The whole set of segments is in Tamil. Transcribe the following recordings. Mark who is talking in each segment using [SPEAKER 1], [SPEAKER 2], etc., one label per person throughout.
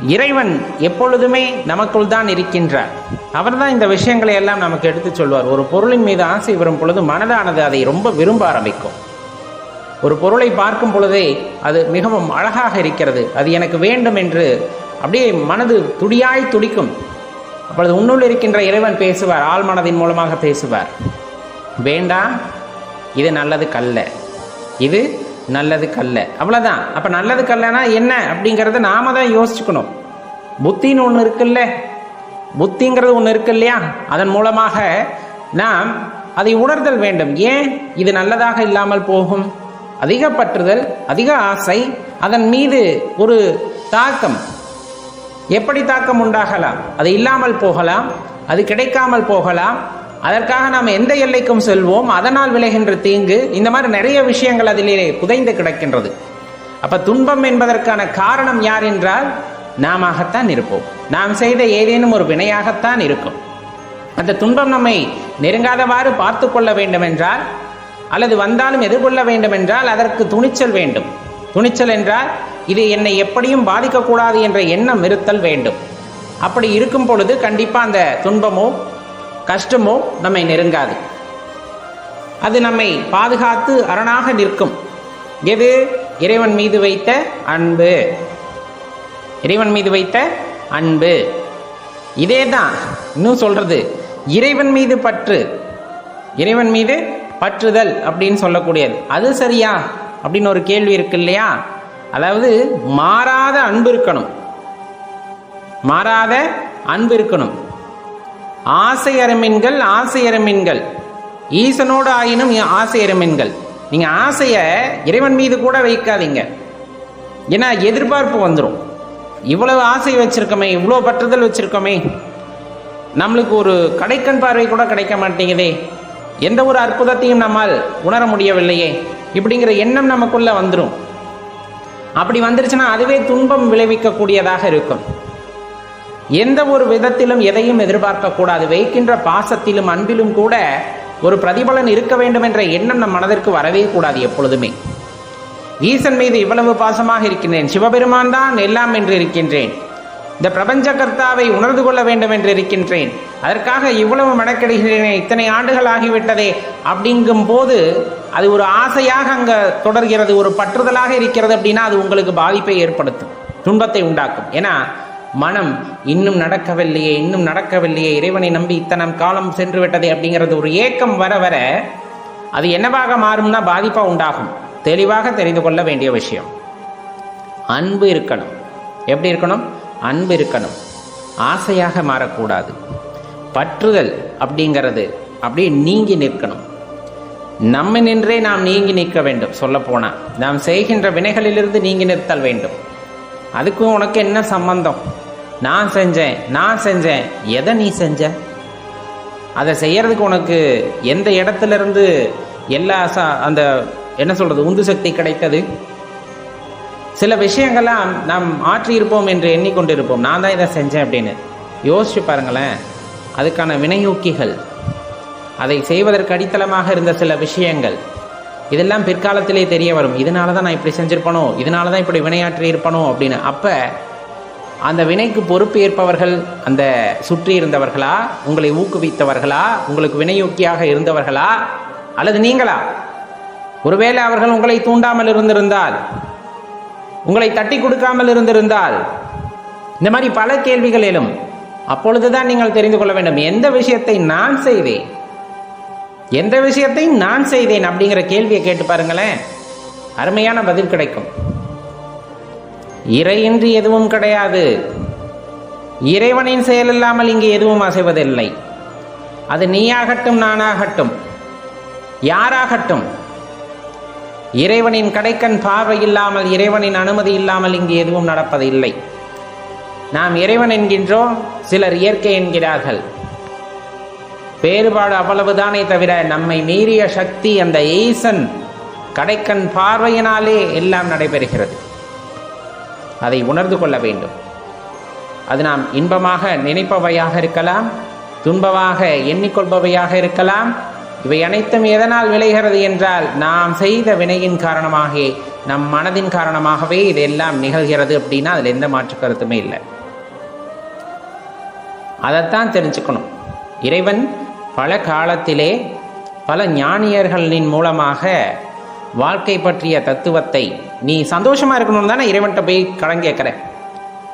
[SPEAKER 1] இறைவன் எப்பொழுதுமே நமக்குள் தான் இருக்கின்றார். அவர்தான் இந்த விஷயங்களை எல்லாம் நமக்கு எடுத்துச் சொல்வார். ஒரு பொருளின் மீது ஆசை வரும் பொழுது மனதானது அதை ரொம்ப விரும்ப ஆரம்பிக்கும். ஒரு பொருளை பார்க்கும் பொழுதே அது மிகவும் அழகாக இருக்கிறது. அது எனக்கு வேண்டும் என்று அப்படியே மனது துடியாய் துடிக்கும். அப்பொழுது உன்னுள் இருக்கின்ற இறைவன் பேசுவார். ஆள் மனதின் மூலமாக பேசுவார். வேண்டாம் இது நல்லது கல்ல. இது நல்லது கல்ல அவ்வளோதான் அப்போ நல்லது கல்லனா என்ன? அப்படிங்கிறத நாம தான் யோசிச்சுக்கணும். புத்தின்னு ஒன்று இருக்குல்ல? புத்திங்கிறது ஒன்று இருக்கு இல்லையா? அதன் மூலமாக நாம் அதை உணர்தல் வேண்டும். ஏன்? இது நல்லதாக இல்லாமல் போகும். அதிக பற்றுதல் அதிக ஆசை அதன் மீது ஒரு தாக்கம். எப்படி தாக்கம் உண்டாகலாம்? அது இல்லாமல் போகலாம். அது கிடைக்காமல் போகலாம். அதற்காக நாம் எந்த எல்லைக்கும் செல்வோம் அதனால் விளைகின்ற தீங்கு இந்த மாதிரி நிறைய விஷயங்கள் அதிலே புதைந்து கிடக்கின்றது. அப்ப துன்பம் என்பதற்கான காரணம் யார் என்றால் நாமத்தான் இருப்போம். நாம் செய்த ஏதேனும் ஒரு வினையாகத்தான் இருக்கும். அந்த துன்பம் நம்மை நெருங்காதவாறு பார்த்து கொள்ள வேண்டும் என்றால் அல்லது வந்தாலும் எதிர்கொள்ள வேண்டும் என்றால் அதற்கு துணிச்சல் வேண்டும். துணிச்சல் என்றால் இது என்னை எப்படியும் பாதிக்கக்கூடாது என்ற எண்ணம் இருத்தல் வேண்டும். அப்படி இருக்கும் பொழுது கண்டிப்பா அந்த துன்பமோ கஷ்டமோ நம்மை நெருங்காது. அது நம்மை பாதுகாத்து அரணாக நிற்கும். எது? இறைவன் மீது வைத்த அன்பு. இறைவன் மீது வைத்த அன்பு. இதே தான் இன்னும் சொல்றது இறைவன் மீது பற்று. இறைவன் மீது பற்றுதல் அப்படின்னு சொல்லக்கூடியது. அது சரியா? அப்படின்னு ஒரு கேள்வி இருக்கு இல்லையா? அதாவது மாறாத அன்பு இருக்கணும். மாறாத அன்பு இருக்கணும். ஆசையரமின்கள் ஆசையரமின்கள். ஈசனோடு ஆயினும் ஆசையரமின்கள். நீங்க ஆசைய இறைவன் மீது கூட வைக்காதீங்க. ஏன்னா எதிர்பார்ப்பு வந்துடும் இவ்வளவு ஆசை வச்சிருக்கோமே இவ்வளோ பற்றுதல் வச்சிருக்கோமே. நம்மளுக்கு ஒரு கடைக்கண் பார்வை கூட கிடைக்க மாட்டேங்குதே. எந்த ஒரு அற்புதத்தையும் நம்மால் உணர முடியவில்லையே. இப்படிங்கிற எண்ணம் நமக்குள்ள வந்துடும் அப்படி வந்துருச்சுன்னா அதுவே துன்பம் விளைவிக்கக்கூடியதாக இருக்கும். எந்த ஒரு விதத்திலும் எதையும் எதிர்பார்க்க கூடாது வைக்கின்ற பாசத்திலும் அன்பிலும் கூட ஒரு பிரதிபலன் இருக்க வேண்டும் என்ற எண்ணம் நம் மனதிற்கு வரவே கூடாது எப்பொழுதுமே. ஈசன் மீது இவ்வளவு பாசமாக இருக்கின்றேன். சிவபெருமான் தான் எல்லாம் என்று இருக்கின்றேன். இந்த பிரபஞ்ச கர்த்தாவை உணர்ந்து கொள்ள வேண்டும் என்று இருக்கின்றேன். அதற்காக இவ்வளவு மெனக்கெடுகிறேனே இத்தனை ஆண்டுகள் ஆகிவிட்டதே அப்படிங்கும் போது அது ஒரு ஆசையாக அங்க தொடர்கிறது ஒரு பற்றுதலாக இருக்கிறது அப்படின்னா அது உங்களுக்கு பாதிப்பை ஏற்படுத்தும் துன்பத்தை உண்டாக்கும். ஏன்னா மனம் இன்னும் நடக்கவில்லையே இன்னும் நடக்கவில்லையே. இறைவனை நம்பி இத்தனை காலம் சென்று விட்டதே அப்படிங்கிறது ஒரு ஏக்கம் வர வர அது என்னவாக மாறும்னா பாதிப்பாக உண்டாகும். தெளிவாக தெரிந்து கொள்ள வேண்டிய விஷயம். அன்பு இருக்கணும். எப்படி இருக்கணும்? அன்பு இருக்கணும். ஆசையாக மாறக்கூடாது. பற்றுதல் அப்படிங்கிறது அப்படியே நீங்கி நிற்கணும். நம்ம நின்றே நாம் நீங்கி நிற்க வேண்டும். சொல்ல நாம் செய்கின்ற வினைகளிலிருந்து நீங்கி நிறுத்தல் வேண்டும். அதுக்கும் உனக்கு என்ன சம்பந்தம்? நான் செஞ்சேன் நான் செஞ்சேன். எதை நீ செஞ்ச? அதை செய்யறதுக்கு உனக்கு எந்த இடத்துல இருந்து எல்லா சா அந்த என்ன சொல்றது உந்து சக்தி கிடைத்தது? சில விஷயங்கள்லாம் நாம் ஆற்றியிருப்போம் என்று எண்ணிக்கொண்டிருப்போம். நான் தான் இதை செஞ்சேன் அப்படின்னு. யோசிச்சு பாருங்களேன். அதுக்கான வினையூக்கிகள். அதை செய்வதற்கு அடித்தளமாக இருந்த சில விஷயங்கள். இதெல்லாம் பிற்காலத்திலே தெரிய வரும். இதனால தான் நான் இப்படி செஞ்சிருப்பனோ? இதனால தான் இப்படி வினையாற்றி இருப்பனோ அப்படின்னு. அப்போ அந்த வினைக்கு பொறுப்பு ஏற்பவர்கள் அந்த சுற்றி இருந்தவர்களா உங்களை ஊக்குவித்தவர்களா உங்களுக்கு வினையூக்கியாக இருந்தவர்களா அல்லது நீங்களா? ஒருவேளை அவர்கள் உங்களை தூண்டாமல் இருந்திருந்தால் உங்களை தட்டி கொடுக்காமல் இருந்திருந்தால் இந்த மாதிரி பல கேள்விகள் எழும் அப்பொழுதுதான் நீங்கள் தெரிந்து கொள்ள வேண்டும் எந்த விஷயத்தை நான் செய்தேன்? எந்த விஷயத்தையும் நான் செய்தேன் அப்படிங்கிற கேள்வியை கேட்டு பாருங்களேன். அருமையான பதில் கிடைக்கும். இறையின்றி எதுவும் கிடையாது. இறைவனின் செயல் இல்லாமல் இங்கு எதுவும் அசைவதில்லை. அது நீயாகட்டும் நானாகட்டும். யாராகட்டும். இறைவனின் கடைக்கண் பார்வை இல்லாமல் இறைவனின் அனுமதி இல்லாமல் இங்கு எதுவும் நடப்பதில்லை. நாம் இறைவன் என்கின்றோம் சிலர் இயற்கை என்கிறார்கள். வேறுபாடு அவ்வளவுதானே தவிர நம்மை மீறிய சக்தி அந்த ஈசன் கடைக்கண் பார்வையினாலே எல்லாம் நடைபெறுகிறது. அதை உணர்ந்து கொள்ள வேண்டும். அது நாம் இன்பமாக நினைப்பவையாக இருக்கலாம் துன்பமாக எண்ணிக்கொள்பவையாக இருக்கலாம். இவை அனைத்தும் எதனால் விளைகிறது என்றால் நாம் செய்த வினையின் காரணமாக நம் மனதின் காரணமாகவே இதெல்லாம் நிகழ்கிறது அப்படின்னா அதில் எந்த மாற்று கருத்துமே இல்லை. அதைத்தான் தெரிஞ்சுக்கணும். இறைவன் பல காலத்திலே பல ஞானியர்களின் மூலமாக வாழ்க்கை பற்றிய தத்துவத்தை நீ சந்தோஷமாக இருக்கணும்னு தானே இறைவன்கிட்ட போய் கடன் கேட்குற?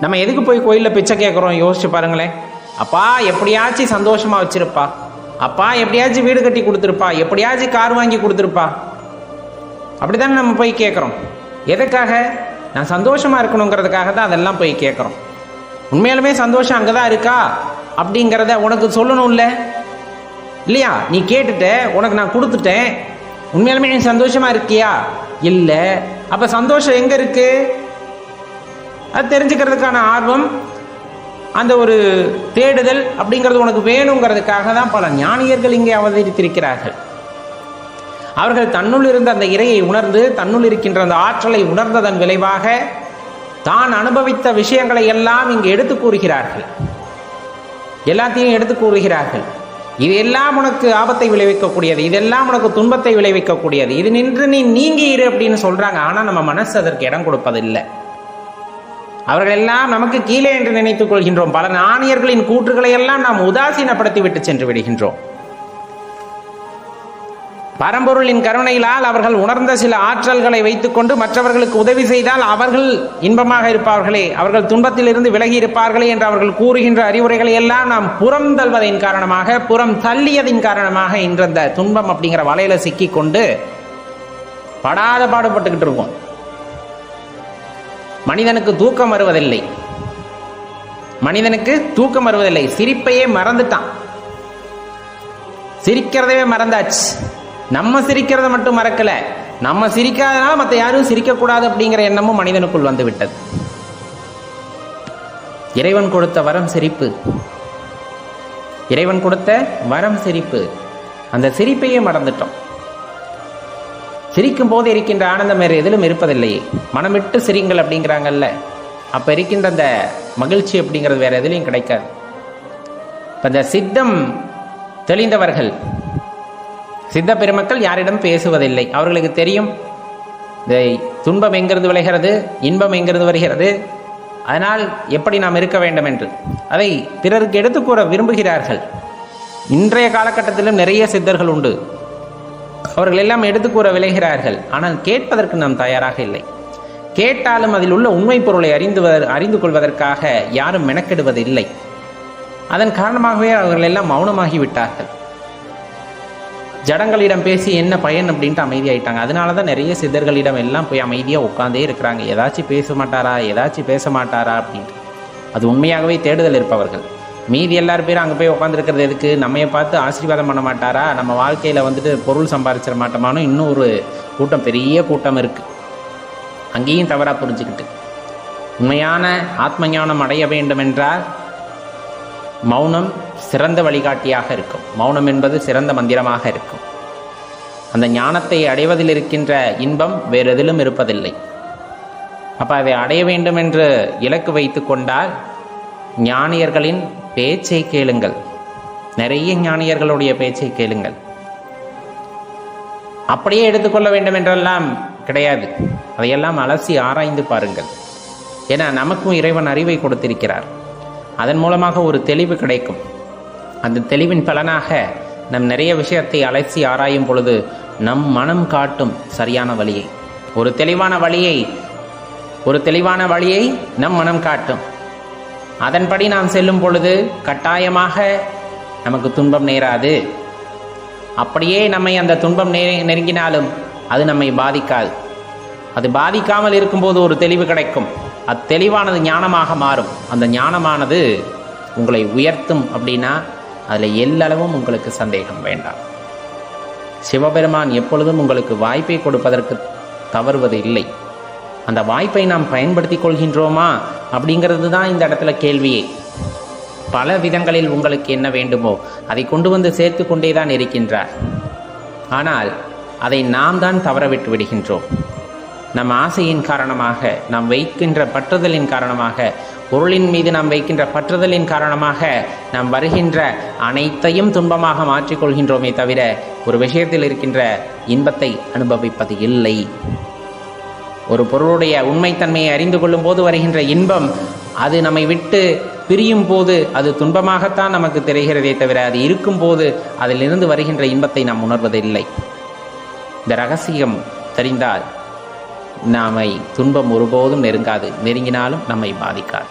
[SPEAKER 1] நம்ம எதுக்கு போய் கோயிலில் பிச்சை கேட்குறோம்? யோசிச்சு பாருங்களேன். அப்பா எப்படியாச்சும் சந்தோஷமாக வச்சிருப்பா? அப்பா எப்படியாச்சும் வீடு கட்டி கொடுத்துருப்பா? எப்படியாச்சும் கார் வாங்கி கொடுத்துருப்பா? அப்படித்தானே நம்ம போய் கேட்குறோம். எதுக்காக? நான் சந்தோஷமா இருக்கணுங்கிறதுக்காக தான் அதெல்லாம் போய் கேட்குறோம். உண்மையாலுமே சந்தோஷம் அங்கே தான் இருக்கா? அப்படிங்கிறத உனக்கு சொல்லணும்ல? இல்லையா? நீ கேட்டுட்ட உனக்கு நான் கொடுத்துட்டேன். உண்மையாலுமே நீ சந்தோஷமாக இருக்கியா? இல்லை. அப்ப சந்தோஷம் எங்க இருக்கு? அது தெரிஞ்சுக்கிறதுக்கான ஆர்வம் அந்த ஒரு தேடுதல் அப்படிங்கிறது உனக்கு வேணுங்கிறதுக்காக தான் பல ஞானியர்கள் இங்கே அவதரித்திருக்கிறார்கள். அவர்கள் தன்னுள் இருந்த அந்த இறையை உணர்ந்து தன்னுள் இருக்கின்ற அந்த ஆற்றலை உணர்ந்ததன் விளைவாக தான் அனுபவித்த விஷயங்களை எல்லாம் இங்கு எடுத்து கூறுகிறார்கள். எல்லாத்தையும் எடுத்து கூறுகிறார்கள். இது எல்லாம் உனக்கு ஆபத்தை விளைவிக்கக்கூடியது இதெல்லாம் உனக்கு துன்பத்தை விளைவிக்கக்கூடியது. இது நின்று நீ நீங்கி இரு அப்படின்னு சொல்றாங்க. ஆனா நம்ம மனசு அதற்கு இடம் கொடுப்பதில்லை. அவர்கள் எல்லாம் நமக்கு கீழே என்று நினைத்துக் கொள்கின்றோம். பல நாணியர்களின் கூற்றுகளை எல்லாம் நாம் உதாசீனப்படுத்தி விட்டு சென்று விடுகின்றோம். பரம்பொருளின் கருணையிலால் அவர்கள் உணர்ந்த சில ஆற்றல்களை வைத்துக்கொண்டு மற்றவர்களுக்கு உதவி செய்தால் அவர்கள் இன்பமாக இருப்பார்களே. அவர்கள் துன்பத்திலிருந்து விலகி இருப்பார்களே என்று அவர்கள் கூறுகின்ற அறிவுரைகளை எல்லாம் நாம் புறம் தள்வதின் காரணமாக புறம் தள்ளியதின் காரணமாக இன்று அந்த துன்பம் அப்படிங்கிற வலையில சிக்கி கொண்டு படாத பாடுபட்டுக்கிட்டு இருக்கோம். மனிதனுக்கு தூக்கம் வருவதில்லை. மனிதனுக்கு தூக்கம் வருவதில்லை. சிரிப்பையே மறந்துட்டான். சிரிக்கிறதவே மறந்தாச்சு. நம்ம சிரிக்கிறத மட்டும் மறக்கல. நம்ம சிரிக்காதனால மற்ற யாரும் சிரிக்கக்கூடாது அப்படிங்கிற எண்ணமும் மனிதனுக்குள் வந்து விட்டது. இறைவன் கொடுத்த வரம் சிரிப்பு. இறைவன் கொடுத்த வரம் சிரிப்பு. அந்த சிரிப்பையே மறந்துட்டோம். சிரிக்கும் போது இருக்கின்ற ஆனந்தம் வேறு எதிலும் இருப்பதில்லையே. மனமிட்டு சிரிங்கள் அப்படிங்கிறாங்கல்ல. அப்ப இருக்கின்ற அந்த மகிழ்ச்சி அப்படிங்கிறது வேற எதுலையும் கிடைக்காது. இப்ப இந்த சித்தம் தெளிந்தவர்கள் சித்த பெருமக்கள் யாரிடம் பேசுவதில்லை. அவர்களுக்கு தெரியும். இந்த துன்பம் எங்கிருந்து விளைகிறது? இன்பம் எங்கிருந்து வருகிறது? அதனால் எப்படி நாம் இருக்க வேண்டும் என்று அதை பிறருக்கு எடுத்து கூற விரும்புகிறார்கள். இன்றைய காலகட்டத்திலும் நிறைய சித்தர்கள் உண்டு. அவர்கள் எல்லாம் எடுத்து கூற விளைகிறார்கள். ஆனால் கேட்பதற்கு நாம் தயாராக இல்லை. கேட்டாலும் அதில் உள்ள உண்மை பொருளை அறிந்து அறிந்து கொள்வதற்காக யாரும் மெனக்கெடுவதில்லை. அதன் காரணமாகவே அவர்கள் எல்லாம் மௌனமாகி விட்டார்கள். ஜடங்களிடம் பேசி என்ன பயன் அப்படின்ட்டு அமைதியாயிட்டாங்க. அதனால தான் நிறைய சித்தர்களிடம் எல்லாம் போய் அமைதியாக உட்காந்தே இருக்கிறாங்க. ஏதாச்சும் பேச மாட்டாரா? ஏதாச்சும் பேச மாட்டாரா அப்படின்ட்டு. அது உண்மையாகவே தேடுதல் இருப்பவர்கள். மீதி எல்லாரும் பேரும் அங்கே போய் உட்காந்துருக்கிறது எதுக்கு? நம்மை பார்த்து ஆசீர்வாதம் பண்ண மாட்டாரா? நம்ம வாழ்க்கையில் வந்துட்டு பொருள் சம்பாதிச்சிட மாட்டோமானு இன்னும் ஒரு கூட்டம் பெரிய கூட்டம் இருக்குது அங்கேயும் தவறாக புரிஞ்சுக்கிட்டு. உண்மையான ஆத்ம ஞானம் அடைய வேண்டும் என்றால் மௌனம் சிறந்த வழிகாட்டியாக இருக்கும். மௌனம் என்பது சிறந்த மந்திரமாக இருக்கும். அந்த ஞானத்தை அடைவதில் இருக்கின்ற இன்பம் வேறு எதிலும் இருப்பதில்லை. அப்போ அதை அடைய வேண்டும் என்று இலக்கு வைத்து கொண்டால் ஞானியர்களின் பேச்சை கேளுங்கள். நிறைய ஞானியர்களுடைய பேச்சை கேளுங்கள். அப்படியே எடுத்துக்கொள்ள வேண்டும் என்றெல்லாம் கிடையாது. அதையெல்லாம் அலசி ஆராய்ந்து பாருங்கள். ஏன்னா நமக்கும் இறைவன் அறிவை கொடுத்திருக்கிறார். அதன் மூலமாக ஒரு தெளிவு கிடைக்கும். அந்த தெளிவின் பலனாக நம் நிறைய விஷயத்தை அலசி ஆராயும் பொழுது நம் மனம் காட்டும் சரியான வழியை. ஒரு தெளிவான வழியை ஒரு தெளிவான வழியை நம் மனம் காட்டும். அதன்படி நாம் செல்லும் பொழுது கட்டாயமாக நமக்கு துன்பம் நேராது. அப்படியே நம்மை அந்த துன்பம் நெ நெருங்கினாலும் அது நம்மை பாதிக்காது. அது பாதிக்காமல் இருக்கும்போது ஒரு தெளிவு கிடைக்கும். அத்தெளிவானது ஞானமாக மாறும். அந்த ஞானமானது உங்களை உயர்த்தும் அப்படின்னா அதில் எல்லளவும் உங்களுக்கு சந்தேகம் வேண்டாம். சிவபெருமான் எப்பொழுதும் உங்களுக்கு வாய்ப்பை கொடுப்பதற்கு தவறுவது இல்லை. அந்த வாய்ப்பை நாம் பயன்படுத்தி கொள்கின்றோமா? அப்படிங்கிறது தான் இந்த இடத்துல கேள்வியே. பல விதங்களில் உங்களுக்கு என்ன வேண்டுமோ அதை கொண்டு வந்து சேர்த்து கொண்டே தான் இருக்கின்றார். ஆனால் அதை நாம் தான் தவறவிட்டு விடுகின்றோம். நம் ஆசையின் காரணமாக நாம் வைக்கின்ற பற்றுதலின் காரணமாக பொருளின் மீது நாம் வைக்கின்ற பற்றுதலின் காரணமாக நாம் வருகின்ற அனைத்தையும் துன்பமாக மாற்றிக்கொள்கின்றோமே தவிர ஒரு விஷயத்தில் இருக்கின்ற இன்பத்தை அனுபவிப்பது இல்லை. ஒரு பொருளுடைய உண்மைத்தன்மையை அறிந்து கொள்ளும் போது வருகின்ற இன்பம் அது நம்மை விட்டு பிரியும் போது அது துன்பமாகத்தான் நமக்கு தெரிகிறதே தவிர அது இருக்கும்போது அதிலிருந்து வருகின்ற இன்பத்தை நாம் உணர்வதில்லை. இந்த ரகசியம் தெரிந்தால் நாமை துன்பம் ஒருபோதும் நெருங்காது நெருங்கினாலும் நம்மை பாதிக்காது.